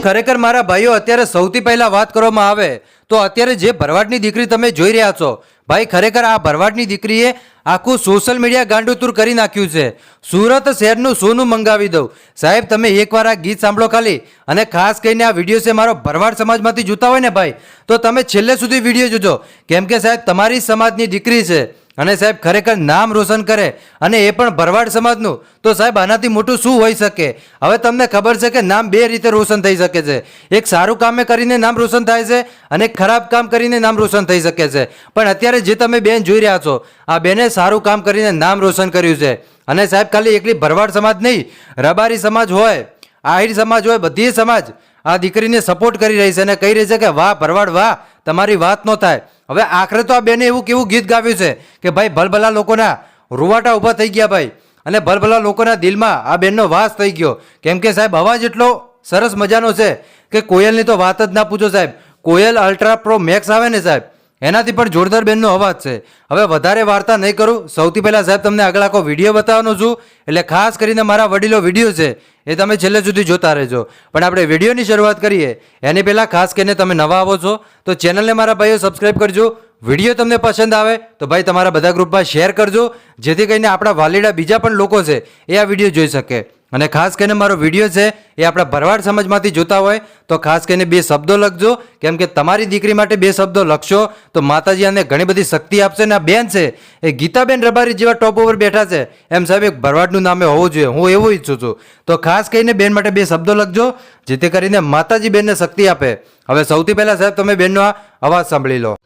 ખરેખર મારા ભાઈઓ, અત્યારે સૌથી પહેલા વાત કરવામાં આવે તો અત્યારે જે ભરવાડની દીકરી તમે જોઈ રહ્યા છો, ભાઈ ખરેખર આ ભરવાડની દીકરીએ આખું સોશિયલ મીડિયા ગાંડુતુર કરી નાખ્યું છે. સુરત શહેરનું સોનું મંગાવી દઉં. સાહેબ, તમે એકવાર આ ગીત સાંભળો ખાલી. અને ખાસ કરીને આ વીડિયો છે મારો ભરવાડ સમાજમાંથી જોતા હોય ને ભાઈ, તો તમે છેલ્લે સુધી વીડિયો જોજો. કેમ કે સાહેબ, તમારી સમાજની દીકરી છે. અને સાહેબ ખરેખર નામ રોશન કરે અને એ પણ ભરવાડ સમાજનું, તો સાહેબ આનાથી મોટું શું હોઈ શકે? હવે તમને ખબર છે કે નામ બે રીતે રોશન થઈ શકે છે. એક સારું કામે કરીને નામ રોશન થાય છે અને ખરાબ કામ કરીને નામ રોશન થઈ શકે છે. પણ અત્યારે જે તમે બેન જોઈ રહ્યા છો, આ બેને સારું કામ કરીને નામ રોશન કર્યું છે. અને સાહેબ ખાલી એકલી ભરવાડ સમાજ નહીં, રબારી સમાજ હોય, આહિર સમાજ હોય, બધી સમાજ આ દીકરીને સપોર્ટ કરી રહી છે અને કહી રહી છે કે, વાહ, ભરવાડ, વાહ, તમારી વાત ન થાય. હવે આખરે તો આ બેને એવું કેવું ગીત ગાવ્યું છે કે, ભાઈ, ભલભલા લોકોના રૂવાટા ઊભા થઈ ગયા ભાઈ. અને ભલભલા લોકોના દિલમાં આ બેનનો વાસ થઈ ગયો. કેમ કે સાહેબ, અવાજ એટલો સરસ મજાનો છે કે, કોયલની તો વાત જ ના પૂછો સાહેબ. કોયલ અલ્ટ્રા પ્રો મેક્સ આવે ને સાહેબ. એનાથી પણ જોરદાર બેનનો અવાજ છે. હવે વધારે વાર્તા નહીં કરું. સૌથી પહેલાં સાહેબ તમને આગળ આખો વીડિયો બતાવવાનો છું. એટલે ખાસ કરીને મારા વડીલો વીડિયો છે, એ તમે છેલ્લે સુધી જોતા રહેજો. પણ આપણે વિડીયોની શરૂઆત કરીએ. એની પહેલાં ખાસ કરીને તમે નવા આવો છો, તો ચેનલને મારા ભાઈઓ સબસ્ક્રાઈબ કરજો. વીડિયો તમને પસંદ આવે, તો ભાઈ તમારા બધા ગ્રુપમાં શેર કરજો. જેથી કરીને આપણા વાલીડા બીજા પણ લોકો છે, એ આ વીડિયો જોઈ શકે. અને ખાસ કરીને મારો વીડિયો છે એ આપણા ભરવાડ સમાજમાંથી જોતા હોય, તો ખાસ કરીને બે શબ્દો લખજો. કેમ કે તમારી દીકરી માટે બે શબ્દો લખશો, તો માતાજી આને ઘણી બધી શક્તિ આપશે અને આ બેન છે, એ ગીતાબેન રબારી જેવા ટોપ ઉપર બેઠા છે. એમ સાહેબ, એક ભરવાડનું નામે હોવું જોઈએ. હું એવું ઈચ્છું છું. તો ખાસ કરીને બેન માટે બે શબ્દો લખજો, જેથી કરીને માતાજી બેનને શક્તિ આપે. હવે સૌથી પહેલાં સાહેબ, તમે બેનનો આ અવાજ સાંભળી લો.